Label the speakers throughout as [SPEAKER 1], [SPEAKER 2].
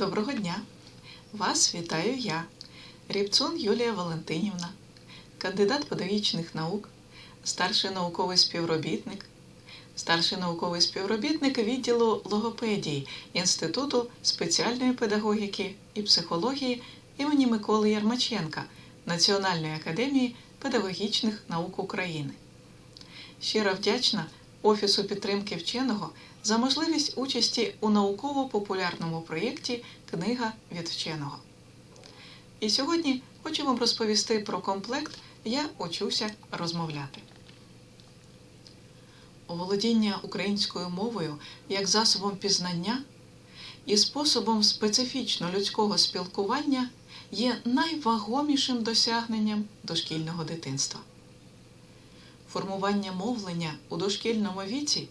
[SPEAKER 1] Доброго дня! Вас вітаю я, Рібцун Юлія Валентинівна, кандидат педагогічних наук, старший науковий співробітник, старший науковий співробітник відділу логопедії Інституту спеціальної педагогіки і психології імені Миколи Ярмаченка Національної академії педагогічних наук України. Щиро вдячна Офісу підтримки вченого за можливість участі у науково-популярному проєкті Книга від вченого. І сьогодні хочу вам розповісти про комплект Я учуся розмовляти. Володіння українською мовою як засобом пізнання і способом специфічно людського спілкування є найвагомішим досягненням дошкільного дитинства. Формування мовлення у дошкільному віці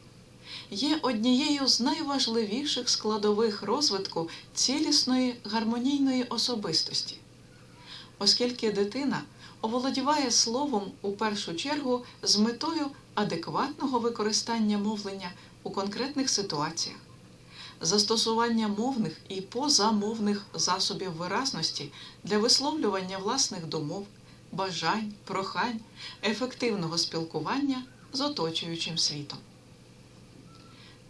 [SPEAKER 1] є однією з найважливіших складових розвитку цілісної гармонійної особистості, оскільки дитина оволодіває словом у першу чергу з метою адекватного використання мовлення у конкретних ситуаціях, застосування мовних і позамовних засобів виразності для висловлювання власних думок, бажань, прохань, ефективного спілкування з оточуючим світом.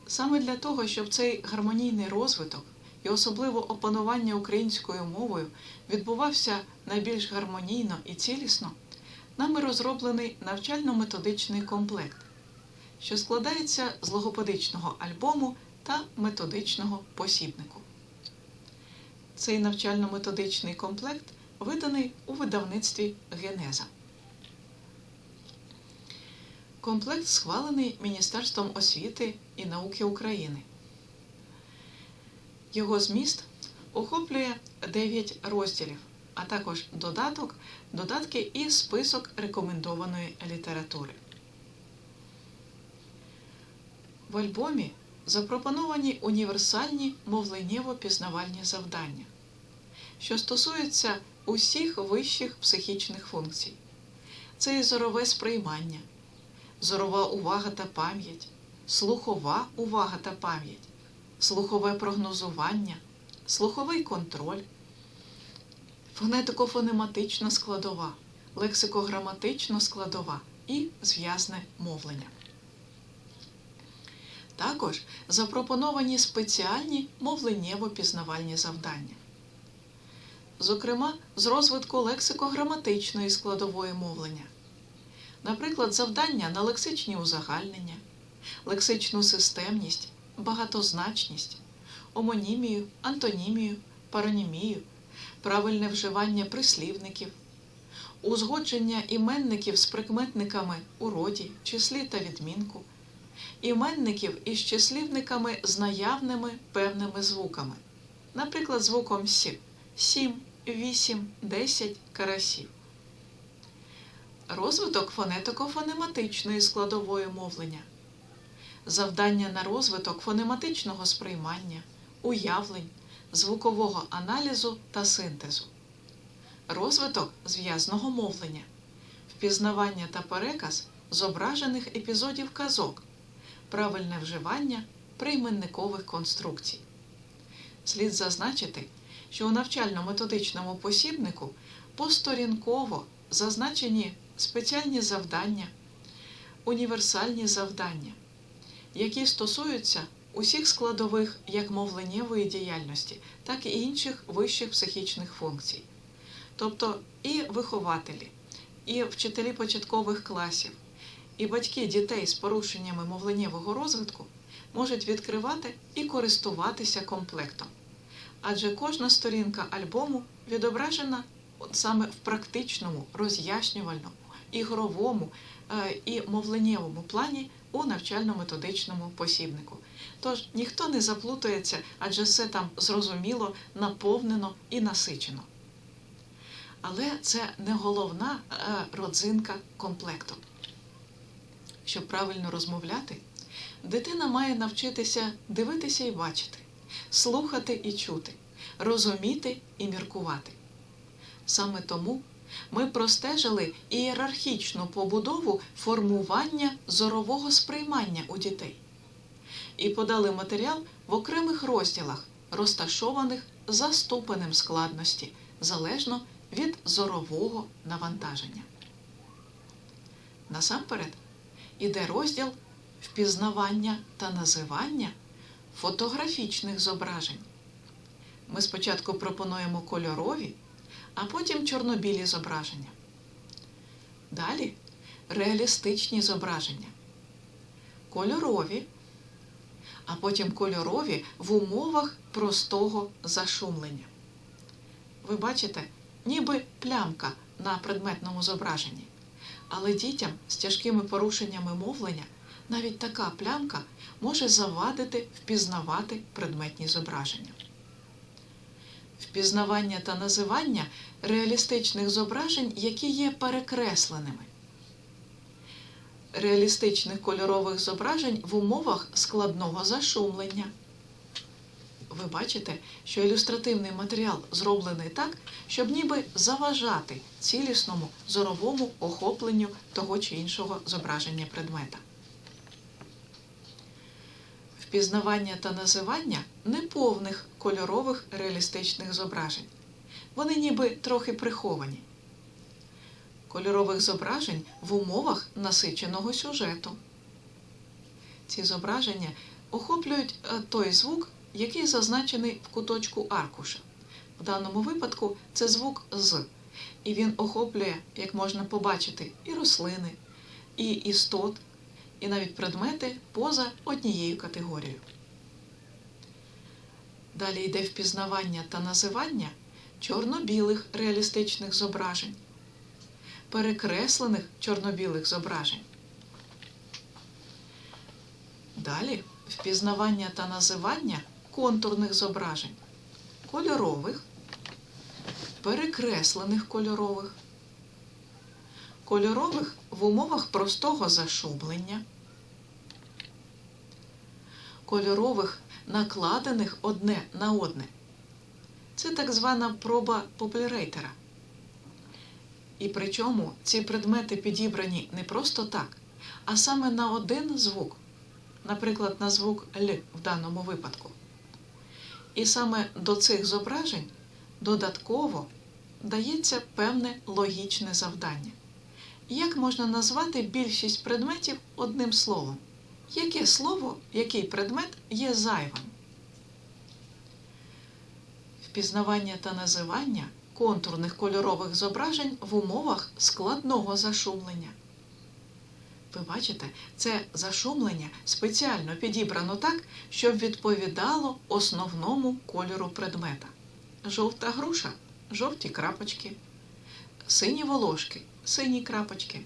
[SPEAKER 1] Саме для того, щоб цей гармонійний розвиток і особливо опанування українською мовою відбувався найбільш гармонійно і цілісно, нами розроблений навчально-методичний комплект, що складається з логопедичного альбому та методичного посібнику. Цей навчально-методичний комплект виданий у видавництві Генеза. Комплект схвалений Міністерством освіти і науки України. Його зміст охоплює 9 розділів, а також додаток, додатки і список рекомендованої літератури. В альбомі запропоновані універсальні мовленнєво-пізнавальні завдання, що стосуються усіх вищих психічних функцій. Це і зорове сприймання, зорова увага та пам'ять, слухова увага та пам'ять, слухове прогнозування, слуховий контроль, фонетико-фонематична складова, лексико-граматична складова і зв'язне мовлення. Також запропоновані спеціальні мовленнєво-пізнавальні завдання. Зокрема, з розвитку лексико-граматичної складової мовлення, наприклад, завдання на лексичні узагальнення, лексичну системність, багатозначність, омонімію, антонімію, паронімію, правильне вживання прислівників, узгодження іменників з прикметниками у роді, числі та відмінку, іменників із числівниками з наявними певними звуками, наприклад, звуком сі, сім, вісім, десять карасів. Розвиток фонетико-фонематичної складової мовлення, завдання на розвиток фонематичного сприймання, уявлень, звукового аналізу та синтезу, розвиток зв'язного мовлення, впізнавання та переказ зображених епізодів казок, правильне вживання прийменникових конструкцій. Слід зазначити, що у навчально-методичному посібнику посторінково зазначені спеціальні завдання, універсальні завдання, які стосуються усіх складових як мовленнєвої діяльності, так і інших вищих психічних функцій. Тобто і вихователі, і вчителі початкових класів, і батьки дітей з порушеннями мовленнєвого розвитку можуть відкривати і користуватися комплектом. Адже кожна сторінка альбому відображена саме в практичному, роз'яснювальному, ігровому е, і мовленнєвому плані у навчально-методичному посібнику. Тож ніхто не заплутається, адже все там зрозуміло, наповнено і насичено. Але це не головна е, родзинка комплекту. Щоб правильно розмовляти, дитина має навчитися дивитися і бачити, слухати і чути, розуміти і міркувати. Саме тому ми простежили ієрархічну побудову формування зорового сприймання у дітей і подали матеріал в окремих розділах, розташованих за ступенем складності, залежно від зорового навантаження. Насамперед іде розділ впізнавання та називання фотографічних зображень. Ми спочатку пропонуємо кольорові, а потім чорнобілі зображення. Далі реалістичні зображення. Кольорові, а потім кольорові в умовах простого зашумлення. Ви бачите, ніби плямка на предметному зображенні. Але дітям з тяжкими порушеннями мовлення навіть така плямка може завадити впізнавати предметні зображення. Впізнавання та називання реалістичних зображень, які є перекресленими. Реалістичних кольорових зображень в умовах складного зашумлення. Ви бачите, що ілюстративний матеріал зроблений так, щоб ніби заважати цілісному зоровому охопленню того чи іншого зображення предмета. Впізнавання та називання неповних кольорових реалістичних зображень. Вони ніби трохи приховані. Кольорових зображень в умовах насиченого сюжету. Ці зображення охоплюють е, той звук, який зазначений в куточку аркуша. В даному випадку це звук з, і він охоплює, як можна побачити, і рослини, і істот, і навіть предмети поза однією категорією. Далі йде впізнавання та називання чорно-білих реалістичних зображень, перекреслених чорно-білих зображень. Далі впізнавання та називання контурних зображень, кольорових, перекреслених кольорових, кольорових в умовах простого зашумлення, кольорових, накладених одне на одне. Це так звана проба поплірейтера. І причому ці предмети підібрані не просто так, а саме на один звук, наприклад, на звук Л в даному випадку. І саме до цих зображень додатково дається певне логічне завдання. Як можна назвати більшість предметів одним словом? Яке слово, який предмет є зайвим? Впізнавання та називання контурних кольорових зображень в умовах складного зашумлення. Ви бачите, це зашумлення спеціально підібрано так, щоб відповідало основному кольору предмета. Жовта груша жовті крапочки, сині волошки сині крапочки.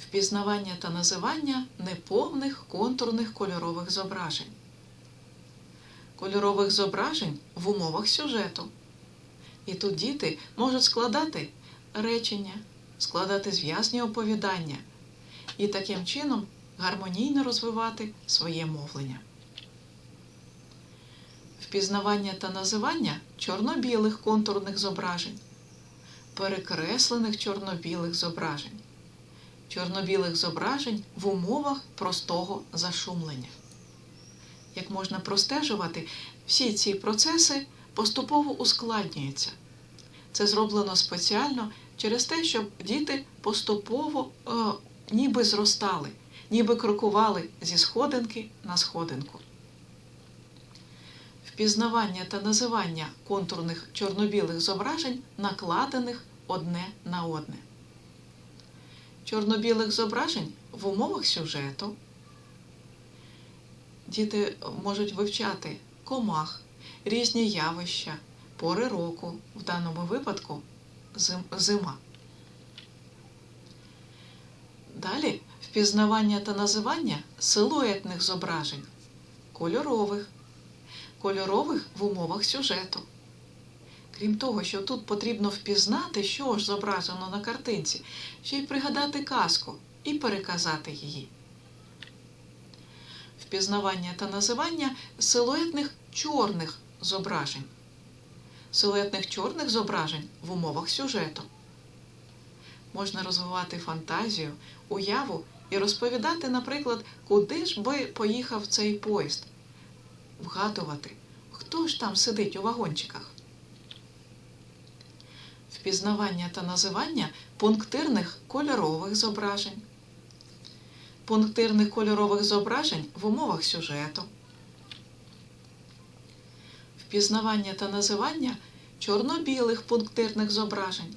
[SPEAKER 1] Впізнавання та називання неповних контурних кольорових зображень. Кольорових зображень в умовах сюжету. І тут діти можуть складати речення, складати зв'язні оповідання і таким чином гармонійно розвивати своє мовлення. Впізнавання та називання чорно-білих контурних зображень, перекреслених чорно-білих зображень, чорно-білих зображень в умовах простого зашумлення. Як можна простежувати, всі ці процеси поступово ускладнюються. Це зроблено спеціально через те, щоб діти поступово е, ніби зростали, ніби крокували зі сходинки на сходинку. Впізнавання та називання контурних чорно-білих зображень, накладених одне на одне. Чорно-білих зображень в умовах сюжету. Діти можуть вивчати комах, різні явища, пори року, в даному випадку зима. Далі впізнавання та називання силуетних зображень, кольорових, кольорових в умовах сюжету. Крім того, що тут потрібно впізнати, що ж зображено на картинці, ще й пригадати казку і переказати її. Впізнавання та називання силуетних чорних зображень. Силуетних чорних зображень в умовах сюжету. Можна розвивати фантазію, уяву і розповідати, наприклад, куди ж би поїхав цей поїзд, вгадувати, Хто ж там сидить у вагончиках? Впізнавання та називання пунктирних кольорових зображень. Пунктирних кольорових зображень в умовах сюжету. Впізнавання та називання чорно-білих пунктирних зображень.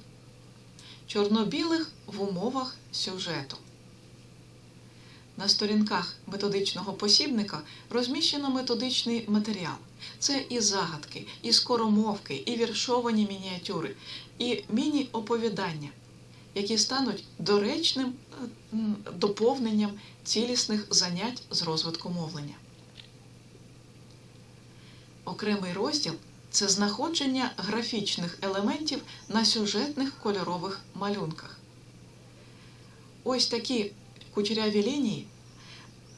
[SPEAKER 1] Чорно-білих в умовах сюжету. На сторінках методичного посібника розміщено методичний матеріал. Це і загадки, і скоромовки, і віршовані мініатюри, і міні-оповідання, які стануть доречним доповненням цілісних занять з розвитку мовлення. Окремий розділ це знаходження графічних елементів на сюжетних кольорових малюнках. Ось такі кучеряві лінії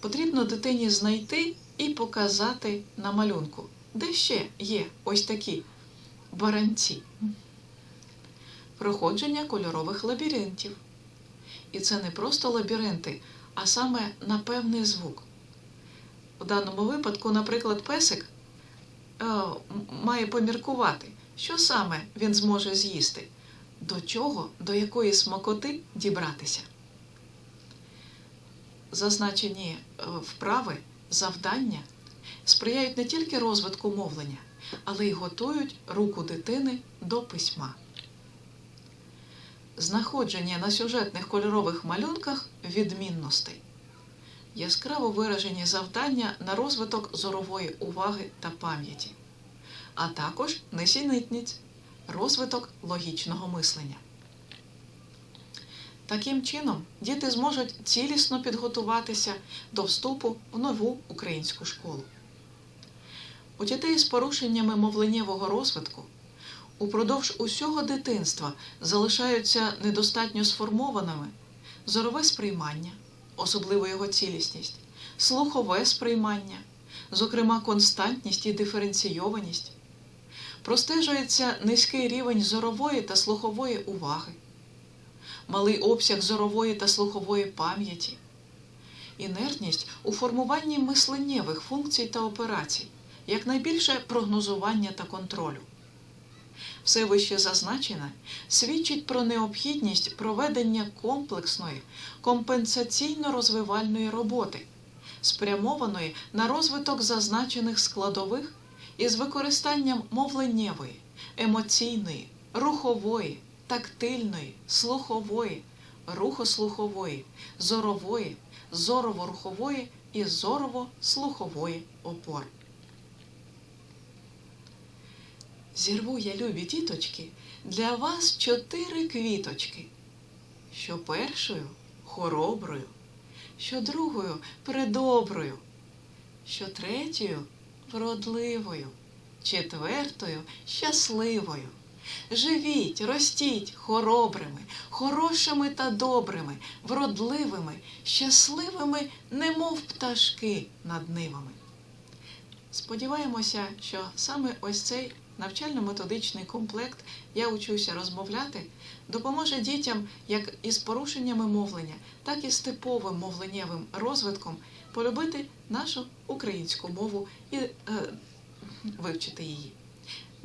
[SPEAKER 1] потрібно дитині знайти і показати на малюнку, де ще є ось такі баранці. Проходження кольорових лабіринтів. І це не просто лабіринти, а саме на певний звук. У даному випадку, наприклад, песик е, має поміркувати, що саме він зможе з'їсти, до чого, до якої смакоти дібратися. Зазначені е, вправи, завдання сприяють не тільки розвитку мовлення, але й готують руку дитини до письма. Знаходження на сюжетних кольорових малюнках відмінностей. Яскраво виражені завдання на розвиток зорової уваги та пам'яті, а також несінитниць, розвиток логічного мислення. Таким чином, діти зможуть цілісно підготуватися до вступу в нову українську школу. У дітей з порушеннями мовленнєвого розвитку упродовж усього дитинства залишаються недостатньо сформованими зорове сприймання, особливо його цілісність, слухове сприймання, зокрема константність і диференційованість. Простежується низький рівень зорової та слухової уваги малий обсяг зорової та слухової пам'яті, інертність у формуванні мисленнєвих функцій та операцій, якнайбільше прогнозування та контролю. Все вище зазначене свідчить про необхідність проведення комплексної компенсаційно-розвивальної роботи, спрямованої на розвиток зазначених складових із використанням мовленнєвої, емоційної, рухової, тактильної, слухової, рухослухової, зорової, зорово-рухової і зорово-слухової опор. Зірву я, любі діточки, для вас чотири квіточки, що першою хороброю, що другою предоброю, що третьою вродливою, четвертою щасливою. Живіть, ростіть хоробрими, хорошими та добрими, вродливими, щасливими, немов пташки над нивами. Сподіваємося, що саме ось цей навчально-методичний комплект Я учуся розмовляти допоможе дітям як із порушеннями мовлення, так і з типовим мовленнєвим розвитком полюбити нашу українську мову і е, вивчити її.